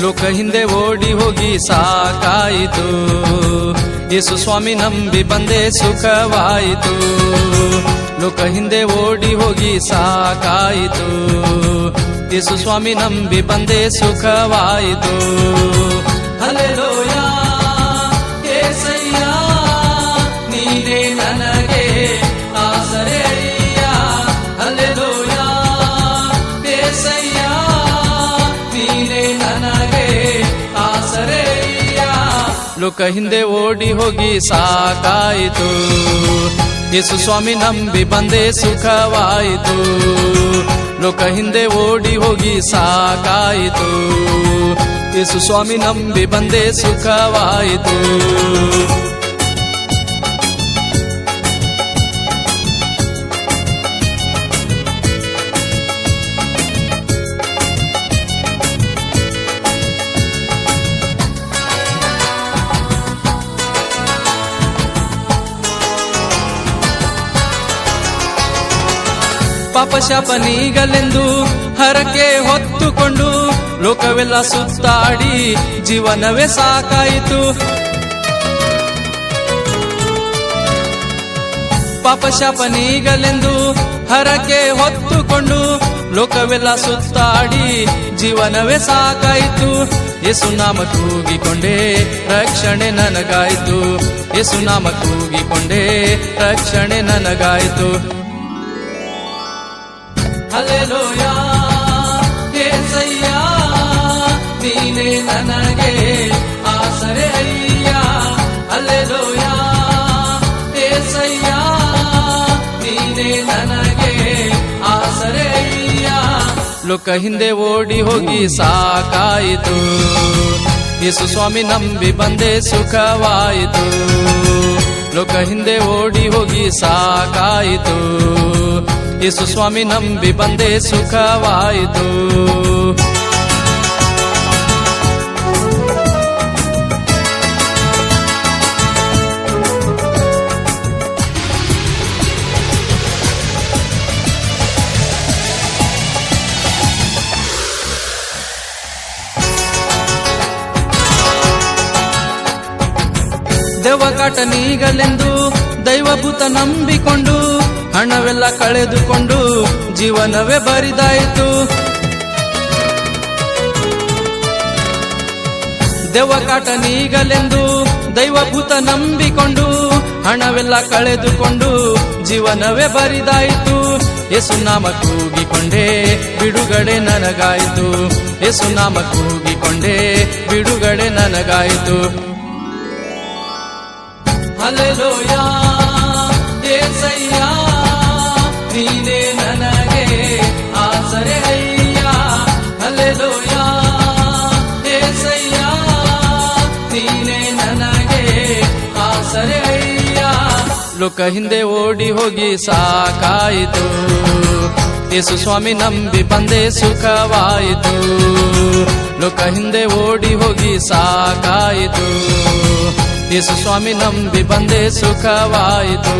ಲೋಕ ಹಿಂದೆ ಓಡಿ ಹೋಗಿ ಸಾಕಾಯಿತು. ಯೇಸು ಸ್ವಾಮಿ ನಂಬಿ ಬಂದೆ ಸುಖವಾಯಿತು. ಲೋಕ ಹಿಂದೆ ಓಡಿ ಹೋಗಿ ಸಾಕಾಯಿತು. ಯೇಸು ಸ್ವಾಮಿ ನಂಬಿ ಬಂದೆ ಸುಖವಾಯಿತು. ಲೋಕ ಹಿಂದೆ ಓಡಿ ಹೋಗಿ ಸಾಕಾಯಿತು. ಯೇಸು ಸ್ವಾಮಿ ನಂಬಿ ಬಂದೆ ಸುಖವಾಯಿತು. ಲೋಕ ಹಿಂದೆ ಓಡಿ ಹೋಗಿ ಸಾಕಾಯಿತು. ಯೇಸು ಸ್ವಾಮಿ ನಂಬಿ ಬಂದೆ ಸುಖವಾಯಿತು. ಪಾಪ ಶಾಪ ನೀಗಲೆಂದು ಹರಕೆ ಹೊತ್ತುಕೊಂಡು ಲೋಕವೆಲ್ಲ ಸುತ್ತಾಡಿ ಜೀವನವೇ ಸಾಕಾಯಿತು. ಪಾಪ ಶಾಪ ನೀಗಲೆಂದು ಹರಕೆ ಹೊತ್ತುಕೊಂಡು ಲೋಕವೆಲ್ಲ ಸುತ್ತಾಡಿ ಜೀವನವೇ ಸಾಕಾಯಿತು. ಯೇಸು ನಾಮ ಕೂಗಿಕೊಂಡೆ ರಕ್ಷಣೆ ನನಗಾಯಿತು. ಯೇಸು ನಾಮ ಕೂಗಿಕೊಂಡೆ ರಕ್ಷಣೆ ನನಗಾಯಿತು. ನೀನೇ ನನಗೆ ನನಗೆ ಹಿಂದೆ ಓಡಿ ಹೋಗಿ ಸಾಕಾಯಿತು. ಯೇಸು ಸ್ವಾಮಿ ನಂಬಿ ಬಂದೆ ಸುಖವಾಯಿತು. ಲೋಕ ಹಿಂದೆ ಓಡಿ ಹೋಗಿ ಸಾಕಾಯಿತು. ಯೇಸು ಸ್ವಾಮಿ ನಂಬಿ ಬಂದೆ ಸುಖವಾಯಿತು. ದೆವ್ವಕಾಟ ನೀಗಲೆಂದು ದೈವಭೂತ ನಂಬಿಕೊಂಡು, ಹಣವೆಲ್ಲ ಕಳೆದುಕೊಂಡು ಜೀವನವೇ ಬರಿದಾಯಿತು. ದೆವ್ವಕಾಟ ನೀಗಲೆಂದು ದೈವಭೂತ ನಂಬಿಕೊಂಡು, ಹಣವೆಲ್ಲ ಕಳೆದುಕೊಂಡು ಜೀವನವೇ ಬರಿದಾಯಿತು. ಯೇಸು ನಾಮ ಕೂಗಿಕೊಂಡೆ ಬಿಡುಗಡೆ ನನಗಾಯಿತು. ಯೇಸು ನಾಮ ಕೂಗಿಕೊಂಡೆ ಬಿಡುಗಡೆ ನನಗಾಯಿತು. ಆಸರೆ ಅಯ್ಯ. ಲೋಕ ಹಿಂದೆ ಓಡಿ ಹೋಗಿ ಸಾಕಾಯಿತು. ಯೇಸು ಸ್ವಾಮಿ ನಂಬಿ ಬಂದೆ ಸುಖವಾಯಿತು. ಲೋಕ ಹಿಂದೆ ಓಡಿ ಹೋಗಿ ಸಾಕಾಯಿತು. ಯೇಸು ಸ್ವಾಮಿ ನಂಬಿ ಬಂದೆ ಸುಖವಾಯಿತು